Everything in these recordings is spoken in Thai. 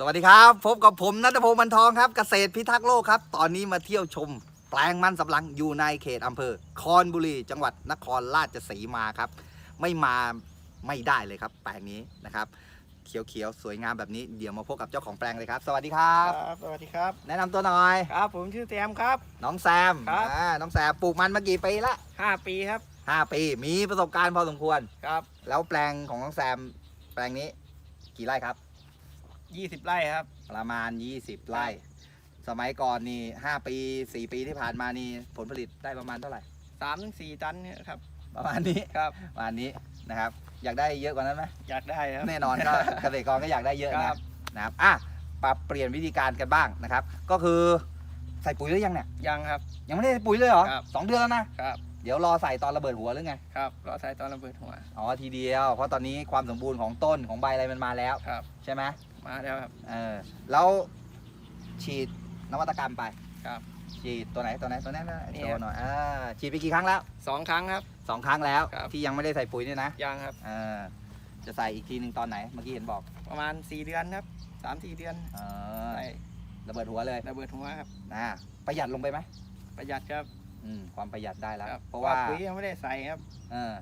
สวัสดีครับพบกับผมนัทพงศ์มันทองครับเกษตรพิทักษ์โลกครับ ตอนนี้มาเที่ยวชม แปลงมันสำปะหลังอยู่ในเขตอำเภอ คอนบุรี จังหวัดนครราชสีมาครับ ไม่มาไม่ได้เลยครับ แปลงนี้นะครับ เขียวๆ สวยงามแบบนี้เดี๋ยวมาพบกับเจ้าของแปลงเลยครับ สวัสดีครับ ครับสวัสดีครับ แนะนำตัวหน่อย ครับผมชื่อแซมครับ น้องแซมครับ อ่าน้องแซมปลูกมันมากี่ปีละ5 ปีครับห้าปีมีประสบการณ์พอสมควร ครับแล้วแปลงของน้องแซม แปลงนี้กี่ไร่ครับ 20 ไร่ครับ ประมาณ 20 ไร่ สมัยก่อนนี่ 5 ปี 4 ปีที่ผ่านมานี่ผลผลิตได้ประมาณเท่าไหร่3ถึง4ตันเนี่ยครับ ประมาณนี้ครับประมาณนี้นะครับ อยากได้เยอะกว่านั้นไหมอยากได้ครับ แน่นอนก็ เกษตรกรก็อยากได้เยอะครันะบนะครับอะปรับเปลี่ยนวิธีการกันบ้างนะครับ ก็คือใส่ปุ๋ยหรือยังเนี่ยยังครับ ยังไม่ได้ใส่ปุ๋ยเลยเหรอครับ สองเดือนแล้วนะครับ เดี๋ยวรอใส่ตอนระเบิดหัวหรือไง ครับรอใส่ตอนระเบิดหัว อ๋อทีเดียว เพราะตอนนี้ความสมบูรณ์ของต้นของใบอะไรมันมาแล้ว ครับ ใช่ไหมมาแล้วครับ เออแล้วฉีดนวัตกรรมไปครับ ฉีดตัวไหนตัวไหนตัวนั้นนะนี่ตัครัวบหน่อยอ่าฉีดไปกี่ครั้งแล้วสองครั้งครับ สองครั้งแล้ว ครับ ที่ยังไม่ได้ใส่ปุ๋ยเนี่ยนะยังครับ เออจะใส่อีกทีหนึ่งตอนไหนเมื่อกี้เห็นบอกประมาณ 4 เดือนครับ3 4เดือนเออใส่ระเบิดหัวเลยระเบิดหัวครับนะประหยัดลงไปไหมประหยัดครับ อืมความประหยัดได้แล้ว ครับเพราะว่าปุ๋ยยังไม่ได้ใส่ครับ เออ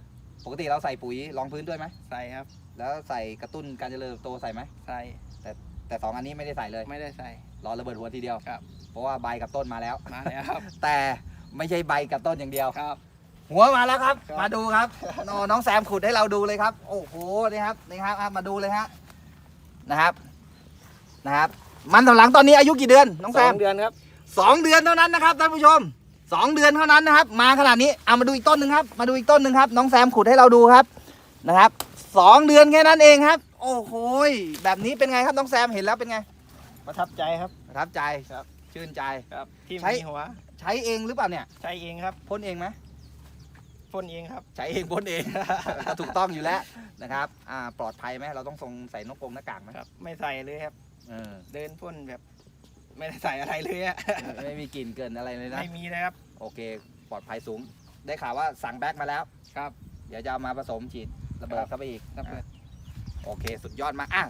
ปกติเราใส่ปุ๋ยรองพื้นด้วยไหมใส่ครับ แล้วใส่กระตุ้นการเจริญเติบโตใส่ไหมใส่แต่สองอันนี้ไม่ได้ใส่เลยไม่ได้ใส่ รอระเบิดหัวทีเดียวครับ เพราะว่าใบกับต้นมาแล้ว มาแล้วครับ แต่ไม่ใช่ใบกับต้นอย่างเดียว ครับ หัวมาแล้วครับ ครับ มาดูครับนอน้องแซมขุดให้เราดูเลยครับ โอ้โหนี่ครับนี่ครับอะมาดูเลยฮะนะครับนะครับ มันสำปะหลังตอนนี้อายุกี่เดือนน้องสแซอมงเดือนครับสองเดือนเท่านั้นนะครับท่านผู้ชม สองเดือนเท่านั้นนะครับ มาขนาดนี้เอามาดูอีกต้นหนึ่งครับ มาดูอีกต้นหนึ่งครับ น้องแซมขุดให้เราดูครับนะครับสองเดือนแค่นั้นเองครับ โอ้โหยแบบนี้เป็นไงครับน้องแซมเห็นแล้วเป็นไง ประทับใจครับ ประทับใจครับ ชื่นใจครับที่ใช้มีหัว ใช้เองหรือเปล่าเนี่ย ใช้เองครับพ่นเองไหมพ่นเองครับ ใช้เองพ่นเองก็ถูกต้องอยู่แล้วนะครับอ่าปลอดภัยไหมเราต้องทรงใส่นกกรงหน้ากากไหมครับ ไม่ใส่เลยครับ เออ เดินพ่นแบบ ไม่ได้ใส่อะไรเลยอะไม่มีกลิ่นเกินอะไรเลยนะ ไม่มีเลยครับ โอเค ปลอดภัยสูง ได้ข่าวว่าสั่งแบ็กมาแล้ว ครับ เดี๋ยวจะเอามาผสมฉีดระเบิดครับเข้าไปอีกระเบิดอะโอเค สุดยอดมากอะ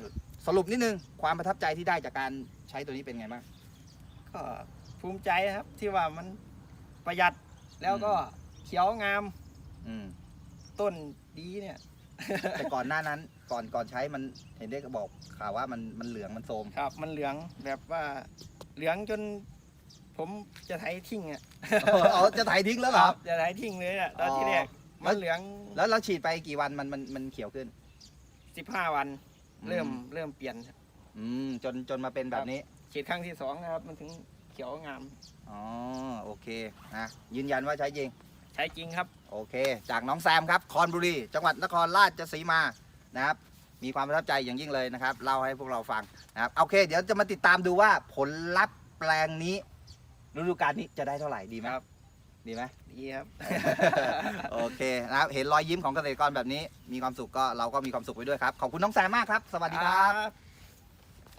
สรุปนิดนึง ความประทับใจที่ได้จากการใช้ตัวนี้เป็นไงบ้าง ก็ภูมิใจครับ ที่ว่ามันประหยัดแล้วก็เขียวงาม อืม ต้นดีเนี่ย แต่ก่อนหน้านั้น ก่อนก่อนใช้มันเห็นได้ก็บอกข่าวว่ามันมันเหลืองมันโทรมครับ มันเหลืองแบบว่าเหลืองจน ผมจะไถทิ้งอะเอาจะถ่ายทิ้งแล้วเหรอ จะไถทิ้งเลยอะตอนที่แรกอ๋อ มันเหลืองแล้วเราฉีดไปกี่วันมันมันมันเขียวขึ้น สิบห้าวัน เริ่มเริ่มเปลี่ยนอืมจนจนมาเป็นแบบนี้ ฉีดครั้งที่สองนะครับ มันถึงเขียวงามอ๋อโอเคนะยืนยันว่าใช้จริง ใช้จริงครับ โอเค จากน้องแซมครับ คอนบุรี จังหวัดนครราชสีมา นะครับ มีความประทับใจอย่างยิ่งเลยนะครับเล่าให้พวกเราฟังนะครับโอเค เดี๋ยวจะมาติดตามดูว่าผลลัพธ์แปลงนี้ฤดูกาลนี้จะได้เท่าไหร่ดีไหมครับ ดีไหม ดีครับ โอเคนะครับเห็นรอยยิ้มของเกษตรกรแบบนี้ มีความสุขก็เราก็มีความสุขไปด้วยครับ ขอบคุณน้องแซมมากครับ สวัสดีครับครับ